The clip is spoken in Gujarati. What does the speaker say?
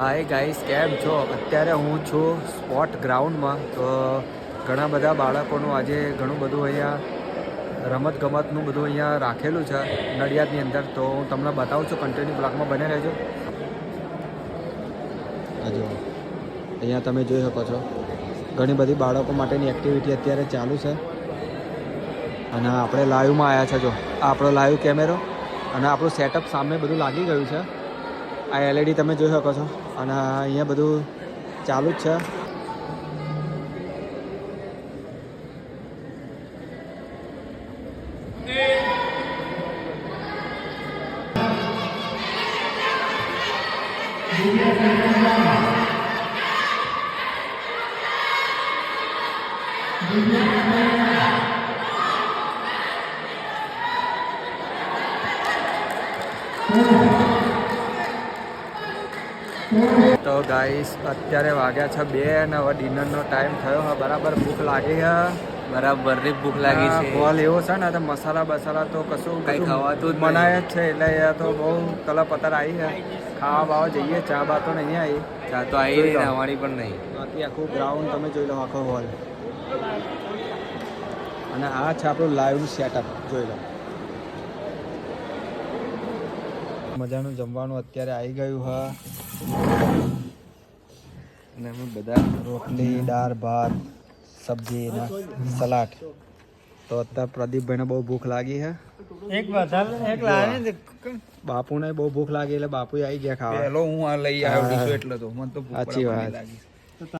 હાય ગાઈસ કેમ છો? અત્યારે હું છું સ્પોટ ગ્રાઉન્ડમાં તો ઘણા બધા બાળકોનું આજે ઘણું બધું અહીંયા રમત ગમતનું બધું અહીંયા રાખેલું છે નડિયાદની અંદર. તો હું તમને બતાવું છું કન્ટિન્યુ બ્લોકમાં બને રહેજો. હજુ અહીંયા તમે જોઈ શકો છો. ઘણી બધી બાળકો માટેની એક્ટિવિટી અત્યારે ચાલુ છે. અને આપણે લાઈવમાં આવ્યા છે, જો. આપણો લાઈવ કેમેરો અને આપણું સેટઅપ સામે બધું લાગી ગયું છે. આ એલઈડી તમે જોઈ શકો છો. અને અહીંયા બધું ચાલુ જ છે. તો ગાઈસ અત્યારે વાગ્યા છે બે અને હવે ડિનરનો ટાઈમ થયો હવે બરાબર ભૂખ લાગી છે. બરાબર ભૂખ લાગી છે. હોલ એવો છે ને તો મસાલા બસાલા તો કશું કઈ ખાવાતું મનાય જ છે એટલે એ તો બહુ કલા પતર આવી છે. ખાવા બાવા જઈએ ચા બા તો નહીં આવી ચા તો આવી નહીં. અમારી પણ નહીં. બાકી આખું ગ્રાઉન્ડ તમે જોઈ લો આખો હોલ અને આ છે આપણું લાઈવ સેટઅપ જોઈ લો. મજાનું જમવાનું અત્યારે આવી ગયું હા. અને અમે બધા રોટલી દાળ ભાત સબ્જી ને સલાડ. તો અત્યારે પ્રદીપભાઈને બહુ ભૂખ લાગી છે એક એક લાવે ને બાપુને બહુ ભૂખ લાગી એટલે બાપુ આવી ગયા ખાવા. પેલો હું આ લઈ આવ્યો હા. એટલે તો. મને તો સાચી વાત. લાગી.